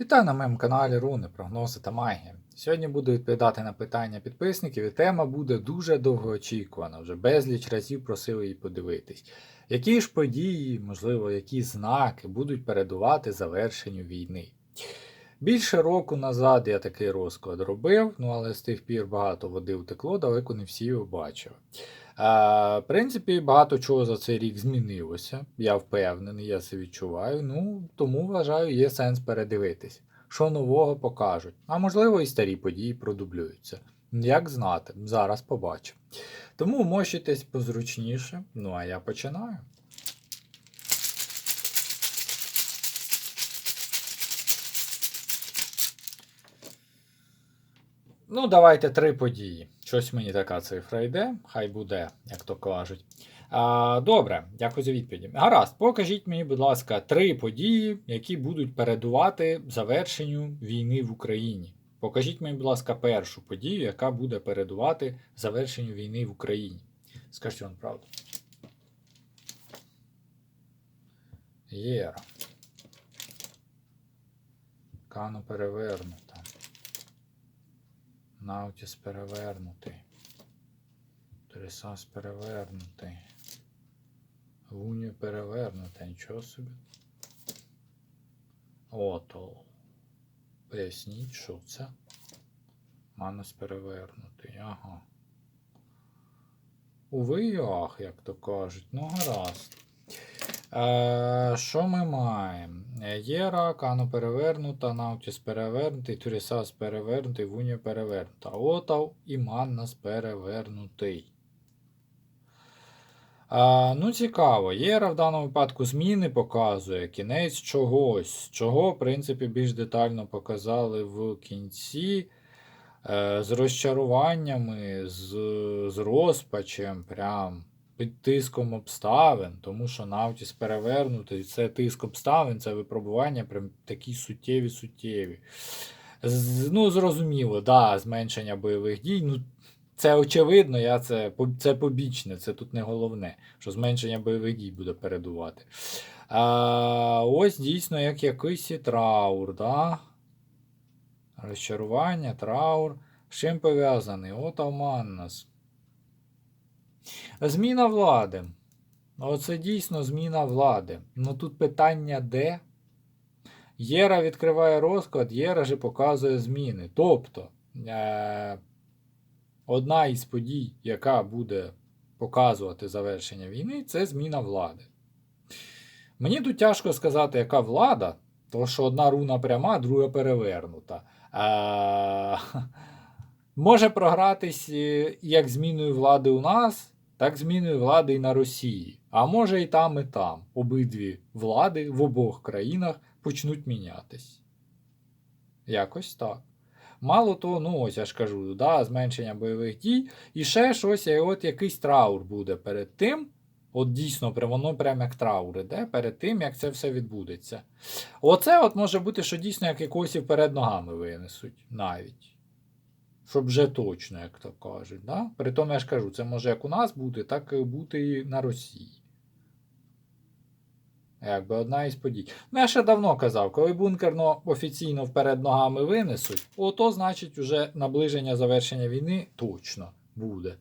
Вітаю на моєму каналі Руни, прогнози та магія. Сьогодні буду відповідати на питання підписників, і тема буде дуже довгоочікувана. Вже безліч разів просили її подивитись. Які ж події, можливо, які знаки будуть передувати завершенню війни? Більше року назад я такий розклад робив, ну але з тих пір багато води втекло, далеко не всі його бачили. В принципі, багато чого за цей рік змінилося. Я впевнений, я це відчуваю. Ну, тому вважаю, є сенс передивитись, що нового покажуть. А можливо, і старі події продублюються. Як знати, зараз побачу. Тому мощитесь позручніше. Ну а я починаю. Ну, давайте три події. Щось мені така цифра йде, хай буде, як то кажуть. А, добре, дякую за відповіді. Гаразд, покажіть мені, будь ласка, три події, які будуть передувати завершенню війни в Україні. Покажіть мені, будь ласка, першу подію, яка буде передувати завершенню війни в Україні. Скажіть вам правду. Єра. Кано перевернута. Наутіс перевернутий. Трисас перевернутий. Луні перевернута, нічого собі. Ото. Поясніть, що це? Манус перевернутий, ага. Уви і ах, як то кажуть. Ну, гаразд. Е, що ми маємо? Єра, Кано перевернута, Наутіс перевернутий, Турісас перевернутий, Вунія перевернута. Отав і Маннас перевернутий. А, ну, цікаво. Єра в даному випадку зміни показує кінець чогось, чого, в принципі, більш детально показали в кінці. Е, з розчаруваннями, з, з розпачем, прям під тиском обставин, тому що Наутіс перевернутий, це тиск обставин, це випробування прям такі суттєві суттєві. Ну, зрозуміло, да, зменшення бойових дій. ну, Це очевидно, я це, це побічне, це тут не головне, що зменшення бойових дій буде передувати. А, Ось дійсно як якийсь і траур. да? Розчарування, траур. З чим пов'язаний? От Алманнас. Зміна влади. Оце дійсно зміна влади. Ну тут питання де? Єра відкриває розклад, Єра же показує зміни. Тобто е- одна із подій, яка буде показувати завершення війни, це зміна влади. Мені тут тяжко сказати, яка влада, тому що одна руна пряма, друга перевернута. Е- Може програтись е, як зміною влади у нас, так зміною влади і на Росії. А може і там, і там. Обидві влади в обох країнах почнуть мінятись. Якось так. Мало того, ну ось я ж кажу, да, зменшення бойових дій. І ще щось, і от якийсь траур буде перед тим. От дійсно, воно прямо як траур іде перед тим, як це все відбудеться. Оце от може бути, що дійсно як якось і перед ногами винесуть навіть. Щоб вже точно, як то кажуть. Да? При тому я ж кажу, це може як у нас бути, так і бути і на Росії. Якби одна із подій. Ну, я ще давно казав, коли бункерно офіційно вперед ногами винесуть, ото значить уже наближення завершення війни точно буде.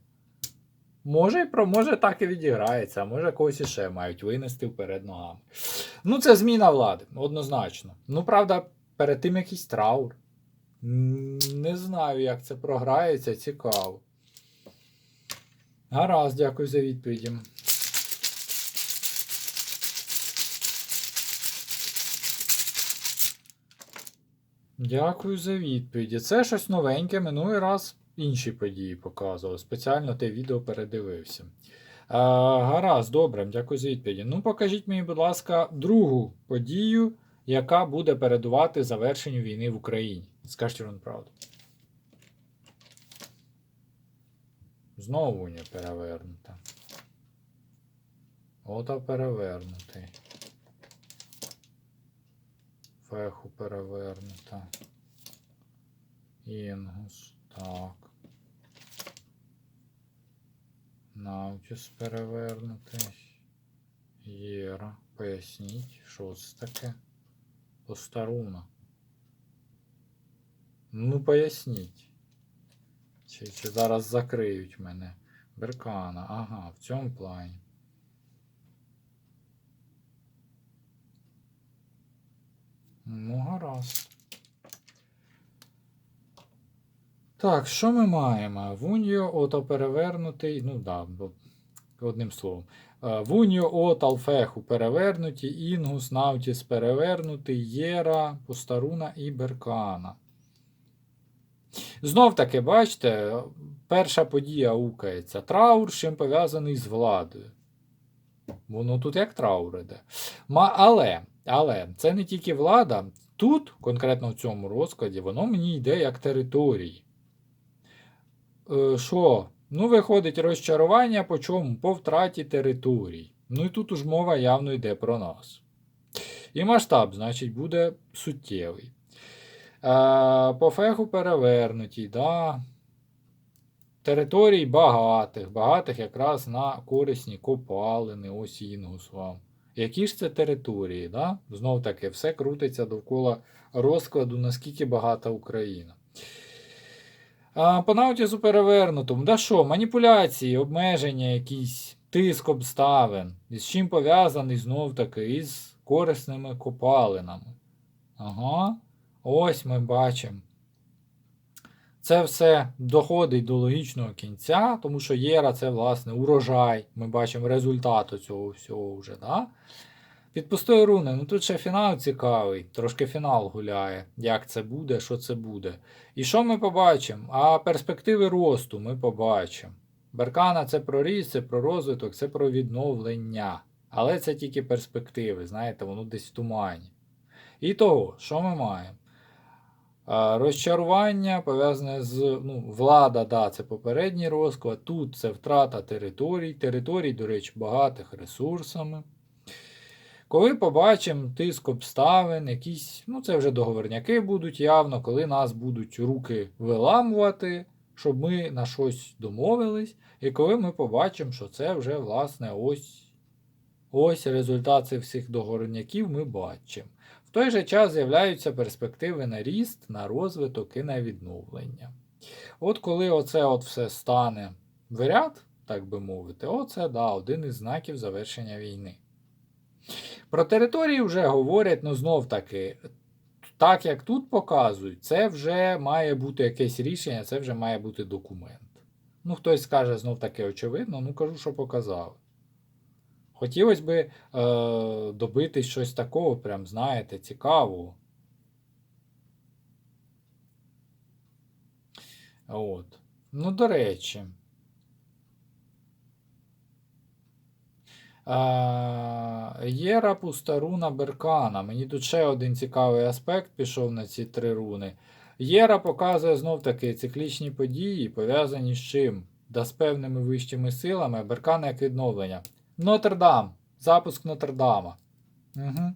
Може, і може так і відіграється, а може когось іще мають винести вперед ногами. Ну, це зміна влади, однозначно. Ну, правда, перед тим якийсь траур. Не знаю, як це програється, цікаво. Гаразд, дякую за відповіді. Дякую за відповіді. Це щось новеньке. Минулий раз інші події показував. Спеціально те відео передивився. А, гаразд, добре, дякую за відповіді. Ну, покажіть мені, будь ласка, другу подію, яка буде передувати завершенню війни в Україні. Скажіть вам правду. Знову не перевернута. Ото перевернутий. Феху перевернута. Інгус. Так. Наутіс перевернутий. Єра. Поясніть, що це таке? Постаруна. Ну, поясніть. Чи, чи зараз закриють мене? Беркана. Ага, в цьому плані. Ну, гаразд. Так, що ми маємо? Вуньо ото перевернутий. Ну да, бо одним словом. Е, Вуньо от Алфеху перевернуті, Інгус, Навтіс перевернутий, Єра, Постаруна і Беркана. Знов таки, бачите, перша подія укається. Траур, чим пов'язаний з владою. Воно тут як траур іде. Але, але це не тільки влада. Тут, конкретно в цьому розкладі, воно мені йде як території. Е, Що? Ну, виходить розчарування по чому? По втраті територій. Ну і тут уж мова явно йде про нас. І масштаб, значить, буде суттєвий. По феху перевернутій, да. Територій багатих, багатих якраз на корисні копалини, ось інгус вам. Які ж це території? Да? Знов таки, все крутиться довкола розкладу, наскільки багата Україна. По наутісу перевернутому. Да що, маніпуляції, обмеження, якісь, тиск обставин. З чим пов'язаний знов таки із корисними копалинами. Ага. Ось ми бачимо. Це все доходить до логічного кінця, тому що Єра це, власне, урожай. Ми бачимо результат цього всього вже. Да? Під пустою руни, ну тут ще фінал цікавий, трошки фінал гуляє, як це буде, що це буде. І що ми побачимо? А перспективи росту ми побачимо. Беркана це про ріст, це про розвиток, це про відновлення. Але це тільки перспективи, знаєте, воно десь в тумані. І того, що ми маємо? Розчарування пов'язане з ну, влада, да, це попередній розклад. Тут це втрата територій. Територій, до речі, багатих ресурсами. Коли побачимо тиск обставин, якісь, ну це вже договорняки будуть явно, коли нас будуть руки виламувати, щоб ми на щось домовились. І коли ми побачимо, що це вже, власне, ось, ось результат цих всіх договорняків ми бачимо. Той же час з'являються перспективи на ріст, на розвиток і на відновлення. От коли оце от все стане в ряд, так би мовити, оце да, один із знаків завершення війни. Про території вже говорять, ну знов таки, так як тут показують, це вже має бути якесь рішення, це вже має бути документ. Ну, хтось скаже знов таки очевидно, ну кажу, що показали. Хотілося би е, добитись щось такого, прям, знаєте, цікавого. От. Ну, до речі. А, Єра Пустаруна Беркана. Мені тут ще один цікавий аспект пішов на ці три руни. Єра показує знов таки циклічні події, пов'язані з чим? Да з певними вищими силами, Беркана як відновлення. Нотр-Дам. Запуск Нотр-Дама. Угу.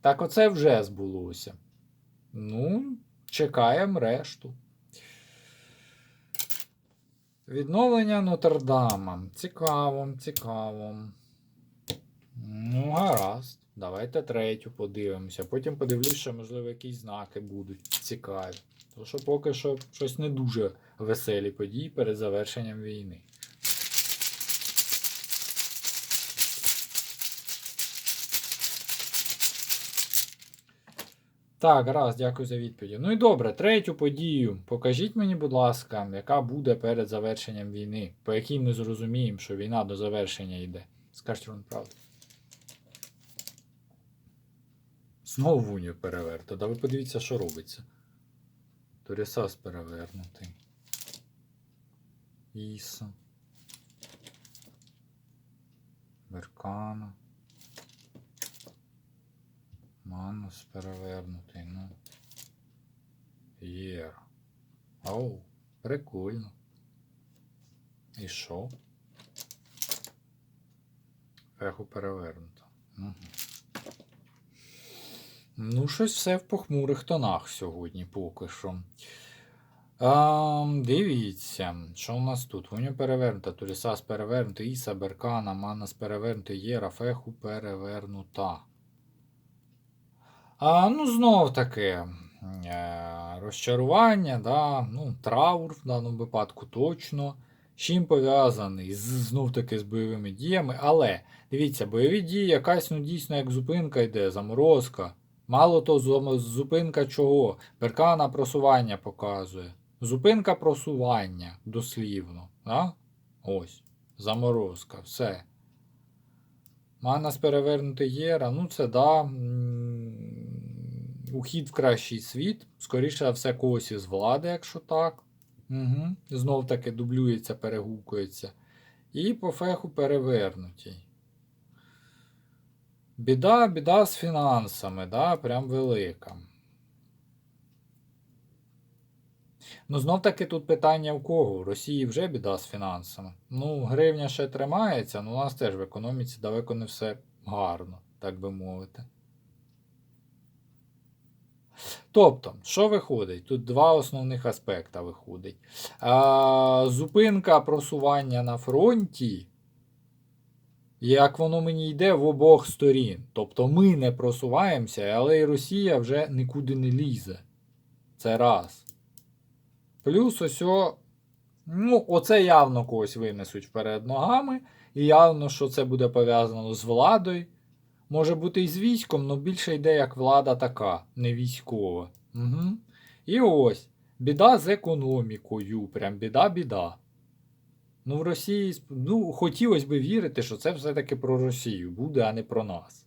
Так оце вже збулося. Ну, чекаємо решту. Відновлення Нотр-Дама. Цікаво, цікаво. Ну, гаразд. Давайте третю подивимося. Потім подивлюсь, що, можливо, якісь знаки будуть цікаві. Тому що поки що щось не дуже веселі події перед завершенням війни. Так, гаразд, дякую за відповідь. Ну і добре, третю подію. Покажіть мені, будь ласка, яка буде перед завершенням війни, по якій ми зрозуміємо, що війна до завершення йде. Скажіть вам правду. Знову вуню переверто. Да ви подивіться, що робиться. Торісас перевернутий. Іса. Беркана. Манус перевернутий, ну. Єра. Оу, прикольно. І що? Феху перевернуто. Угу. Ну, щось все в похмурих тонах сьогодні поки що. А, дивіться, що у нас тут? Воню перевернута, Турісас перевернута, Іса, Беркана, Манас перевернута, Єра, Феху перевернута. А, ну, знов таки. е, розчарування, да, ну, траур в даному випадку точно. Чим пов'язаний з, знов таки з бойовими діями. Але дивіться, бойові дії якась ну, дійсно як зупинка йде, заморозка. Мало то зум- зупинка чого? Перкана просування показує. Зупинка просування дослівно. Да? Ось. Заморозка. Все. Манас перевернути Єра. Ну, це да. Ухід в кращий світ. Скоріше все, когось із влади, якщо так. Угу. Знов таки дублюється, перегукується. І по феху перевернутій. Біда, біда з фінансами, да, прям велика. Ну, знов таки тут питання в кого? У Росії вже біда з фінансами. Ну, гривня ще тримається, але у нас теж в економіці далеко не все гарно, так би мовити. Тобто, що виходить? Тут два основних аспекти виходить. А, зупинка просування на фронті, як воно мені йде в обох сторін. Тобто ми не просуваємося, але і Росія вже нікуди не лізе. Це раз. Плюс ось ну, оце явно когось винесуть вперед ногами, і явно, що це буде пов'язано з владою. Може бути і з військом, але більше йде як влада така, не військова. Угу. І ось, біда з економікою. Прям біда-біда. Ну, в Росії ну, хотілося б вірити, що це все-таки про Росію буде, а не про нас.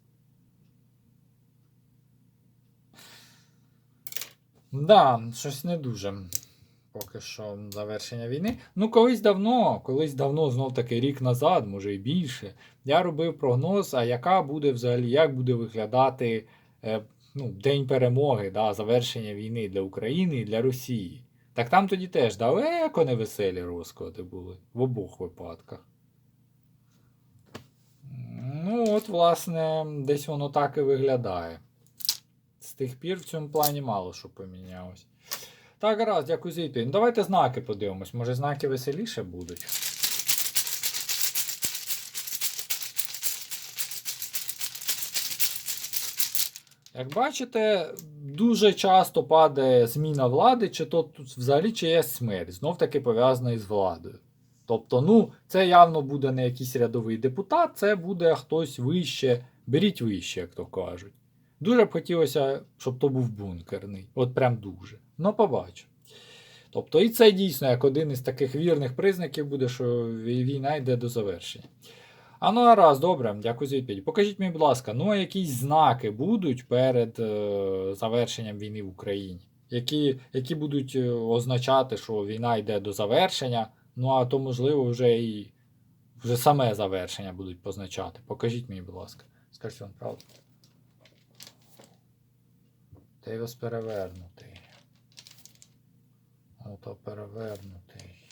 Да, щось не дуже. Поки що завершення війни. Ну, колись давно, колись давно, знов таки рік назад, може і більше, я робив прогноз, а яка буде взагалі, як буде виглядати е, ну, День перемоги, да, завершення війни для України і для Росії. Так там тоді теж далеко не веселі розклади були в обох випадках. Ну, от, власне, десь воно так і виглядає. З тих пір в цьому плані мало що помінялось. Так, гаразд, дякую за відповідь. Ну, давайте знаки подивимось. Може, знаки веселіше будуть. Як бачите, дуже часто падає зміна влади, чи то тут взагалі чиясь смерть, знов таки пов'язана із владою. Тобто, ну, це явно буде не якийсь рядовий депутат, це буде хтось вище, беріть вище, як то кажуть. Дуже б хотілося, щоб то був бункерний. От прям дуже. Ну, побачу. Тобто, і це дійсно як один із таких вірних признаків буде, що війна йде до завершення. А ну раз, добре, дякую за відповідь. Покажіть мені, будь ласка, ну а якісь знаки будуть перед е, завершенням війни в Україні, які, які будуть е, означати, що війна йде до завершення, ну а то, можливо, вже і вже саме завершення будуть позначати. Покажіть мені, будь ласка. Скажіть вам правду. Тейвос перевернутий. Ото перевернутий.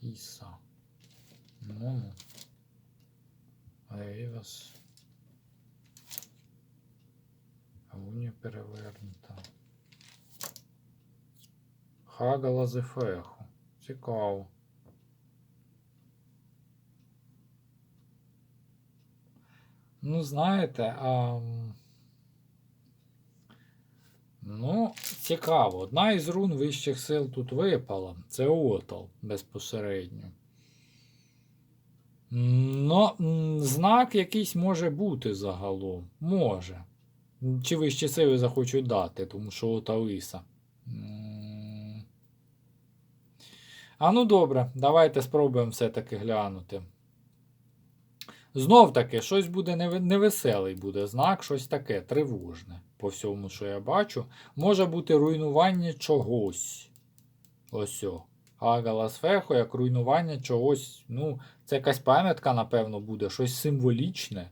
Іса. Ну. Ейвас. Ауні перевернута. Хагала Зефеху. Цікаво. Ну, знаєте, а... Ну, цікаво. Одна із рун вищих сил тут випала. Це Отал безпосередньо. Ну, знак якийсь може бути загалом. Може. Чи вищі сили захочуть дати, тому що Оталиса. М. А ну добре, давайте спробуємо все-таки глянути. Знов таки, щось буде невеселий буде знак, щось таке тривожне. По всьому, що я бачу. Може бути руйнування чогось. Ось о. Агала Сфехо, як руйнування чогось. Ну, це якась пам'ятка, напевно, буде, щось символічне.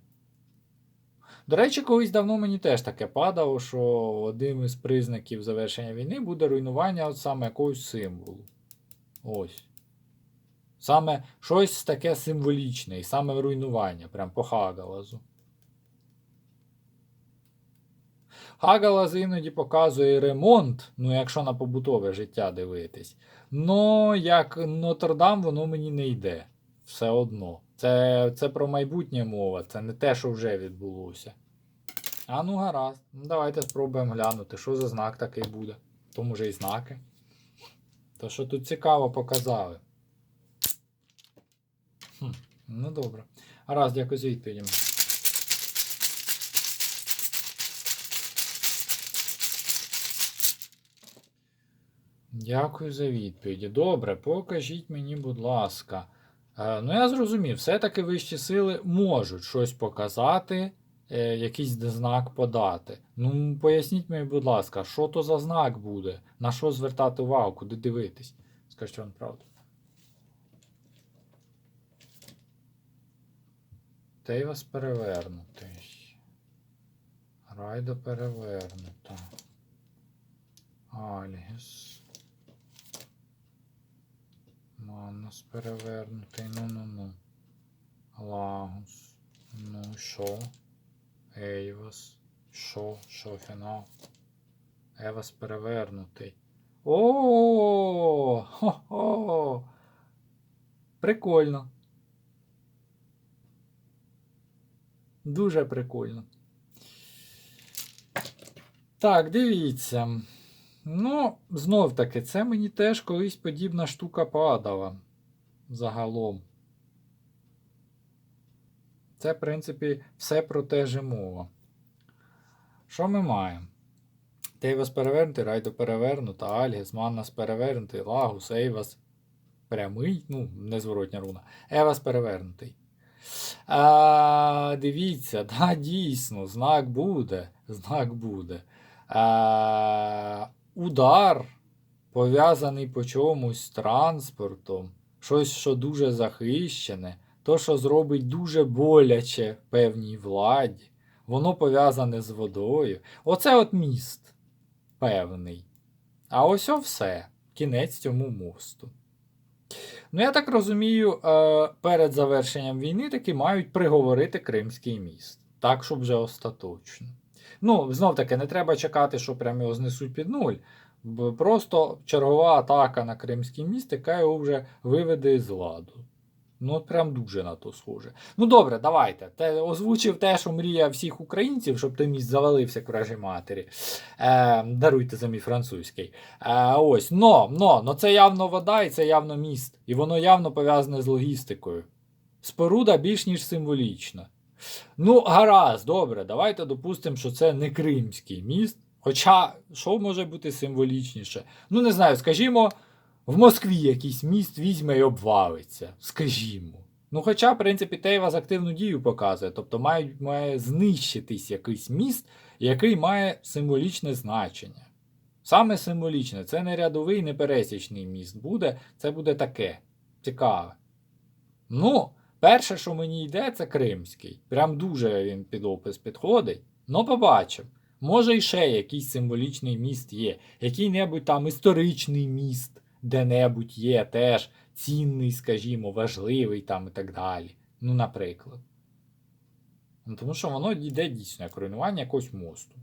До речі, колись давно мені теж таке падало, що одним із признаків завершення війни буде руйнування от саме якогось символу. Ось. Саме щось таке символічне, і саме руйнування, прям по Хагалазу. Хагалаз іноді показує ремонт, ну якщо на побутове життя дивитись. Ну, як Нотр-Дам, воно мені не йде. Все одно. Це, це про майбутнє мова, це не те, що вже відбулося. А ну гаразд. Ну, давайте спробуємо глянути, що за знак такий буде. тому же і знаки. То що тут цікаво показали. Ну добре. Раз, дякую за відповідями. Дякую за відповіді. Добре, покажіть мені, будь ласка. Е, ну, я зрозумів, все-таки вищі сили можуть щось показати, е, якийсь знак подати. Ну, поясніть мені, будь ласка, що то за знак буде? На що звертати увагу, куди дивитись? Скажіть вам правду. Тейвас перевернутий. Райдо перевернута. Альгіс. Манус перевернутий. Ну-ну-ну. Лагус. Ну, що? Ейвас. Що? Що фінал? Евас перевернутий. О! Хо-хо! Прикольно. Дуже прикольно. Так, дивіться. Ну, знов таки, це мені теж колись подібна штука падала. Загалом. Це, в принципі, все про те же мова. Що ми маємо? Тейвас перевернутий, Райдо перевернута, Альгіс, Маннас перевернутий, Лагус, Ейвас прямий, ну, незворотня руна. Евас перевернутий. А, дивіться, да, дійсно, знак буде. Знак буде. А, удар пов'язаний по чомусь з транспортом, щось, що дуже захищене, то, що зробить дуже боляче певній владі, воно пов'язане з водою. Оце от міст певний. А ось все. Кінець цьому мосту. Ну, я так розумію, е, перед завершенням війни таки мають приговорити Кримський міст. Так, щоб вже остаточно. Ну, знов таки, не треба чекати, що прям його знесуть під нуль. Просто чергова атака на Кримський міст, яка його вже виведе з ладу. Ну, от прям дуже на то схоже. Ну добре, давайте. Те, озвучив те, що мрія всіх українців, щоб той міст завалився к вражій матері. Е, даруйте за мій французький. Е, ось, но, но, но це явно вода і це явно міст. І воно явно пов'язане з логістикою. Споруда більш ніж символічна. Ну, гаразд, добре, давайте допустимо, що це не Кримський міст. Хоча, що може бути символічніше? Ну, не знаю, скажімо, в Москві якийсь міст візьме і обвалиться. Скажімо. Ну, хоча, в принципі, Тейвас активну дію показує, тобто має, має знищитись якийсь міст, який має символічне значення. Саме символічне, це не рядовий, не пересічний міст буде, це буде таке. Цікаве. Ну, перше, що мені йде, це Кримський. Прям дуже він під опис підходить. Ну, побачимо. Може, і ще якийсь символічний міст є, який-небудь там історичний міст, де-небудь є теж цінний, скажімо, важливий там і так далі. Ну, наприклад. Ну, тому що воно йде дійсно як руйнування якогось мосту.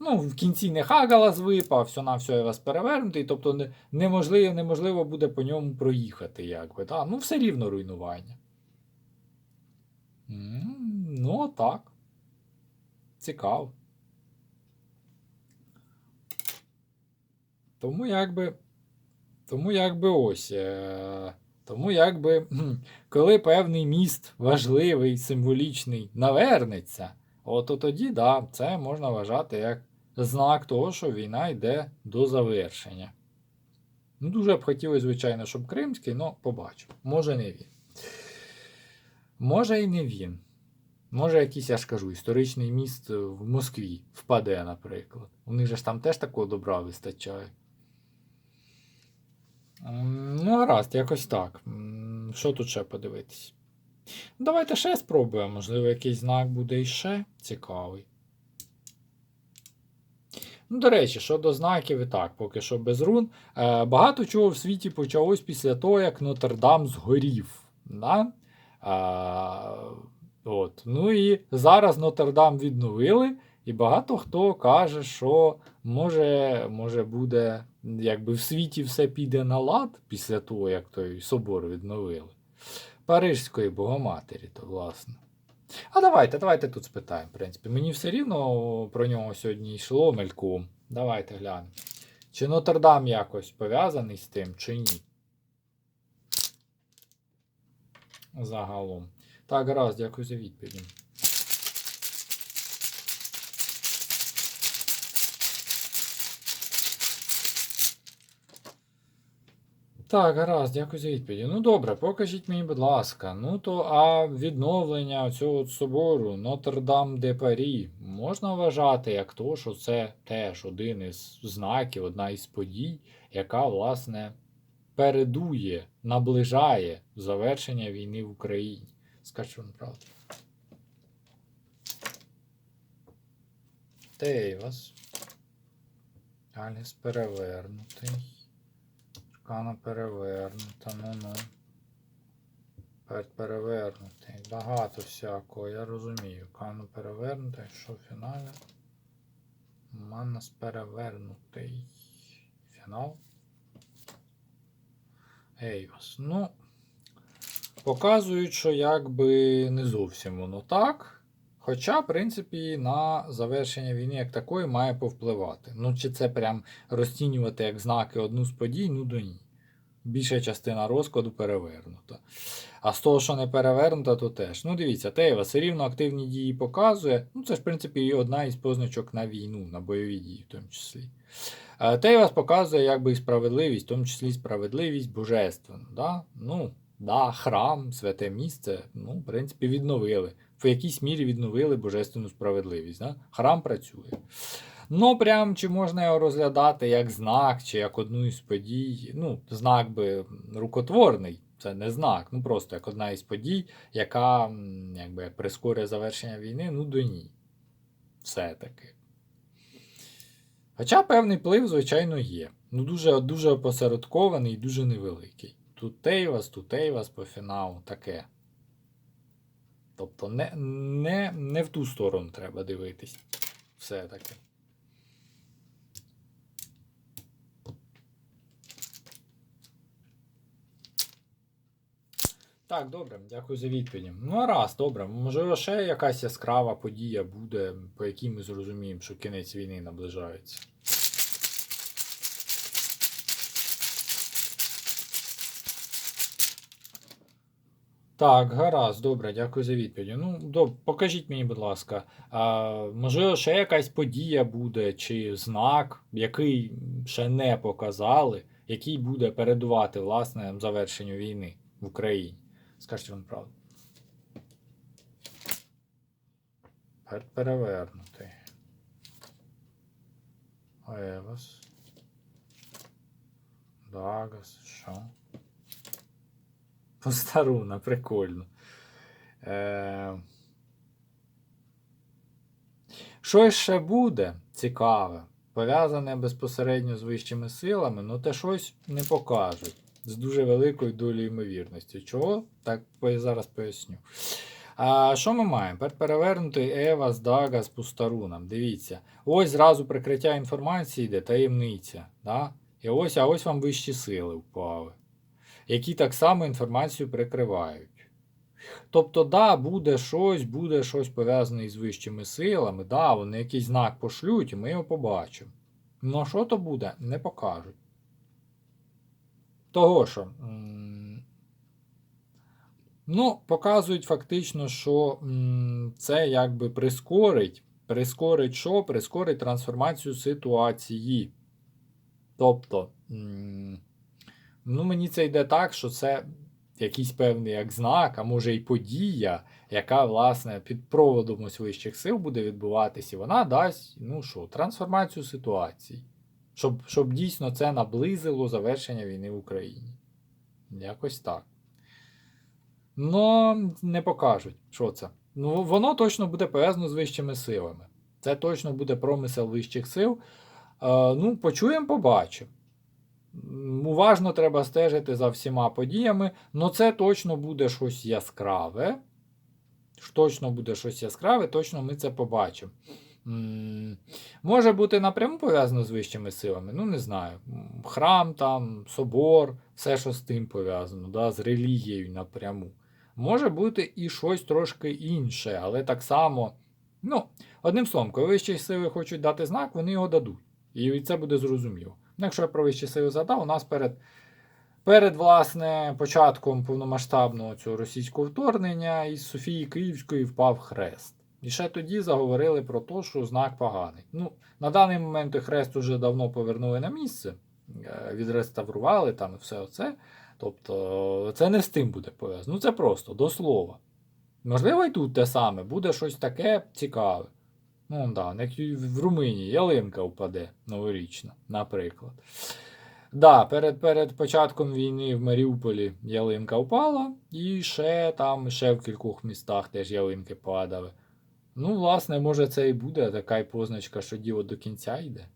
Ну, в кінці не Хагалас випав, все на все вас перевернутий, тобто не- неможливо, неможливо буде по ньому проїхати, якби. Та? Ну, все рівно руйнування. Ну, так. Цікаво. Тому якби. Тому якби ось. Е, тому якби, коли певний міст важливий, символічний навернеться, от то тоді, да, це можна вважати як знак того, що війна йде до завершення. Ну, дуже б хотілося, звичайно, щоб Кримський, але побачимо. Може не він. Може і не він. Може, якийсь, я ж кажу, історичний міст в Москві впаде, наприклад. У них же ж там теж такого добра вистачає. Ну, гаразд, якось так. Що тут ще подивитись? Давайте ще спробуємо. Можливо, якийсь знак буде іще цікавий. Ну, до речі, щодо знаків і так, поки що без рун. Е, багато чого в світі почалось після того, як Нотр-Дам згорів. Да? А, от. Ну і зараз Нотр-Дам відновили, і багато хто каже, що може, може буде, якби в світі все піде на лад після того, як той собор відновили. Парижської Богоматері, то власне. А давайте, давайте тут спитаємо, в принципі. Мені все рівно про нього сьогодні йшло мельком. Давайте глянемо. Чи Нотр-Дам якось пов'язаний з тим, чи ні? Загалом. Так, гаразд, дякую за відповідь. Так, гаразд, дякую за відповідь. Ну добре, покажіть мені, будь ласка. Ну то а відновлення цього собору Нотр-Дам де Парі можна вважати як то, що це теж один із знаків, одна із подій, яка, власне, передує, наближає завершення війни в Україні. Скажу вам правду. Тейвас. Аліс перевернутий. Шкана перевернута, ну-ну. Перед перевернутий. Багато всякого, я розумію. Кану перевернутий, що в фіналі? Манас перевернутий. Фінал. Ейвас. Ну. Показують, що якби не зовсім воно так. Хоча, в принципі, на завершення війни як такої має повпливати. Ну, чи це прям розцінювати як знаки одну з подій, ну до ні. Більша частина розкладу перевернута. А з того, що не перевернута, то теж. Ну, дивіться, Тейва все рівно активні дії показує. Ну, це ж, в принципі, одна із позначок на війну, на бойові дії, в тому числі. Е, Тейвас показує якби і справедливість, в тому числі справедливість божественну. Да? Ну, да, храм, святе місце, ну, в принципі, відновили. В якійсь мірі відновили божественну справедливість. Да? Храм працює. Ну, прям чи можна його розглядати як знак, чи як одну із подій. Ну, знак би рукотворний, це не знак, ну просто як одна із подій, яка якби прискорює завершення війни, ну до ні. Все-таки. Хоча певний вплив, звичайно, є. Ну, дуже, дуже опосередкований і дуже невеликий. Тут Тейвас, тут Тейвас по фіналу, таке. Тобто не, не, не в ту сторону треба дивитись. Все-таки. Так, добре, дякую за відповіді. Ну, а раз, добре. Можливо, ще якась яскрава подія буде, по якій ми зрозуміємо, що кінець війни наближається. Так, гаразд, добре, дякую за відповідь. Ну, доб, покажіть мені, будь ласка, а, можливо, ще якась подія буде, чи знак, який ще не показали, який буде передувати власне завершенню війни в Україні. Скажіть вам правду. Пер- Перевернутий. Евас. Дагас. Що? Постаруна, прикольно. Е... Що ще буде цікаве, пов'язане безпосередньо з вищими силами, ну те щось не покажуть з дуже великою долею ймовірності. Чого? Так зараз поясню. А що ми маємо? Пер- Перевернутий Ева з Дага з Пустаруном. Дивіться. Ось зразу прикриття інформації йде таємниця. Да? І ось, а ось вам вищі сили впали, які так само інформацію прикривають. Тобто, да, буде щось, буде щось пов'язане із вищими силами, да, вони якийсь знак пошлють, і ми його побачимо. Ну, що то буде, не покажуть. Того що. Ну, показують фактично, що це якби прискорить. Прискорить що? Прискорить трансформацію ситуації. Тобто, ну, мені це йде так, що це якийсь певний як знак, а може і подія, яка, власне, під проводом ось вищих сил буде відбуватися, і вона дасть, ну що, трансформацію ситуації. Щоб, щоб дійсно це наблизило завершення війни в Україні. Якось так. Но не покажуть, що це. Ну, воно точно буде пов'язано з вищими силами. Це точно буде промисел вищих сил. Е, ну, почуємо, побачимо. Уважно треба стежити за всіма подіями, але це точно буде щось яскраве. Точно буде щось яскраве, точно ми це побачимо. Може бути напряму пов'язано з вищими силами, ну не знаю. Храм там, собор, все, що з тим пов'язано, да, з релігією напряму. Може бути і щось трошки інше, але так само. Ну, одним словом, коли вищі сили хочуть дати знак, вони його дадуть. І це буде зрозуміло. Ну, Якщо я про вищі сили згадав, у нас перед, перед власне, початком повномасштабного цього російського вторгнення із Софії Київської впав хрест. І ще тоді заговорили про те, що знак поганий. Ну, на даний момент хрест уже давно повернули на місце, е, відреставрували там і все це. Тобто, це не з тим буде пов'язано. Ну, це просто до слова. Можливо, і тут те саме, буде щось таке цікаве. Ну, да, як в Румунії ялинка впаде новорічна, наприклад. Да, перед, перед початком війни в Маріуполі ялинка впала, і ще там, ще в кількох містах теж ялинки падали. Ну, власне, може, це і буде така й позначка, що діло до кінця йде.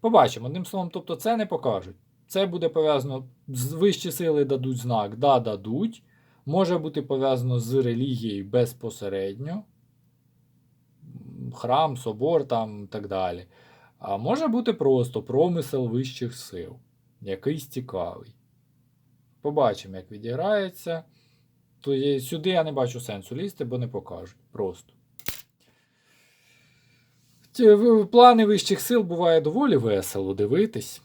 Побачимо. Одним словом, тобто, це не покажуть. Це буде пов'язано з вищі сили дадуть знак, да, дадуть. Може бути пов'язано з релігією безпосередньо. Храм, собор там так далі. А може бути просто промисел вищих сил. Якийсь цікавий. Побачимо, як відіграється. То сюди я не бачу сенсу лізти, бо не покажуть. Просто. Плани вищих сил буває доволі весело дивитись.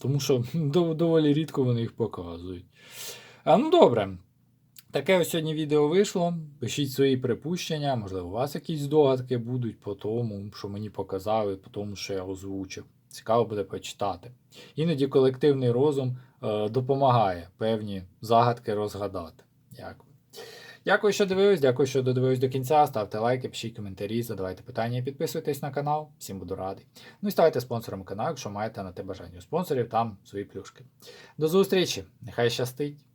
Тому що доволі рідко вони їх показують. А, ну добре. Таке ось сьогодні відео вийшло. Пишіть свої припущення, можливо, у вас якісь здогадки будуть по тому, що мені показали, по тому, що я озвучив. Цікаво буде почитати. Іноді колективний розум е, допомагає певні загадки розгадати. Дякую. Дякую, що дивились, дякую, що додивились до кінця. Ставте лайки, пишіть коментарі, задавайте питання, підписуйтесь на канал. Всім буду радий. Ну і ставайте спонсором каналу, якщо маєте на те бажання. У спонсорів там свої плюшки. До зустрічі! Нехай щастить!